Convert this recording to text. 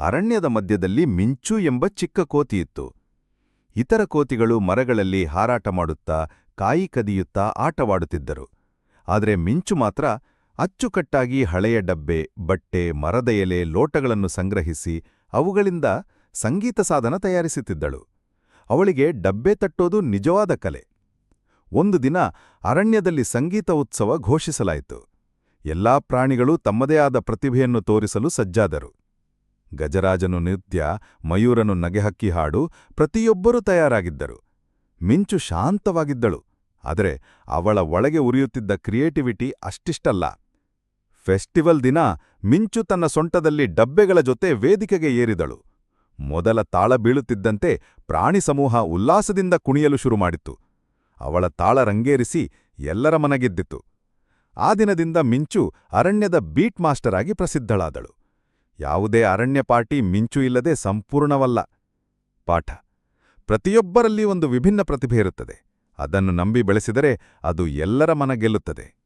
ಅರಣ್ಯದ ಮಧ್ಯದಲ್ಲಿ ಮಿಂಚು ಎಂಬ ಚಿಕ್ಕ ಕೋತಿಯಿತ್ತು ಇತರ ಕೋತಿಗಳು ಮರಗಳಲ್ಲಿ ಹಾರಾಟ ಮಾಡುತ್ತಾ, ಕಾಯಿ ಕದಿಯುತ್ತಾ ಆಟವಾಡುತ್ತಿದ್ದರು. ಆದರೆ ಮಿಂಚು ಮಾತ್ರ ಅಚ್ಚುಕಟ್ಟಾಗಿ ಹಳೆಯ ಡಬ್ಬೆ, ಬಟ್ಟೆ, ಮರದ ಎಲೆ, ಲೋಟಗಳನ್ನು ಸಂಗ್ರಹಿಸಿ ಅವುಗಳಿಂದ ಸಂಗೀತ ಸಾಧನ ತಯಾರಿಸುತ್ತಿದ್ದಳು. ಅವಳಿಗೆ ಡಬ್ಬೆ ತಟ್ಟೋದು ನಿಜವಾದ ಕಲೆ. ಒಂದು ದಿನ ಅರಣ್ಯದಲ್ಲಿ ಸಂಗೀತ ಉತ್ಸವ ಘೋಷಿಸಲಾಯಿತು. ಎಲ್ಲಾ ಪ್ರಾಣಿಗಳು ತಮ್ಮದೇ ಆದ ಪ್ರತಿಭೆಯನ್ನು ತೋರಿಸಲು ಸಜ್ಜಾದರು. ಗಜರಾಜನು ನೃತ್ಯ ಮಯೂರನು ನಗೆಹಕ್ಕಿ ಹಾಡು ಪ್ರತಿಯೊಬ್ಬರೂ ತಯಾರಾಗಿದ್ದರು. ಮಿಂಚು ಶಾಂತವಾಗಿದ್ದಳು, ಆದರೆ ಅವಳ ಒಳಗೆ ಉರಿಯುತ್ತಿದ್ದ ಕ್ರಿಯೇಟಿವಿಟಿ ಅಷ್ಟಿಷ್ಟಲ್ಲ. ಫೆಸ್ಟಿವಲ್ ದಿನ ಮಿಂಚು ತನ್ನ ಸೊಂಟದಲ್ಲಿ ಡಬ್ಬೆಗಳ ಜೊತೆ ವೇದಿಕೆಗೆ ಏರಿದಳು. ಮೊದಲ ತಾಳ ಬೀಳುತ್ತಿದ್ದಂತೆ ಪ್ರಾಣಿ ಸಮೂಹ ಉಲ್ಲಾಸದಿಂದ ಕುಣಿಯಲು ಶುರುಮಾಡಿತು ಅವಳ ತಾಳ ರಂಗೇರಿಸಿ ಎಲ್ಲರ ಮನಗೆದ್ದಿತು. ಆ ದಿನದಿಂದ ಮಿಂಚು ಅರಣ್ಯದ ಬೀಟ್ ಮಾಸ್ಟರ್ ಆಗಿ ಪ್ರಸಿದ್ಧಳಾದಳು. ಯಾವುದೇ ಅರಣ್ಯ ಪಾರ್ಟಿ ಮಿಂಚು ಇಲ್ಲದೆ ಸಂಪೂರ್ಣವಲ್ಲ. ಪಾಠ. ಪ್ರತಿಯೊಬ್ಬರಲ್ಲಿ ಒಂದು ವಿಭಿನ್ನ ಪ್ರತಿಭೆ ಇರುತ್ತದೆ. ಅದನ್ನು ನಂಬಿ ಬೆಳೆಸಿದರೆ ಅದು ಎಲ್ಲರ ಮನ ಗೆಲ್ಲುತ್ತದೆ.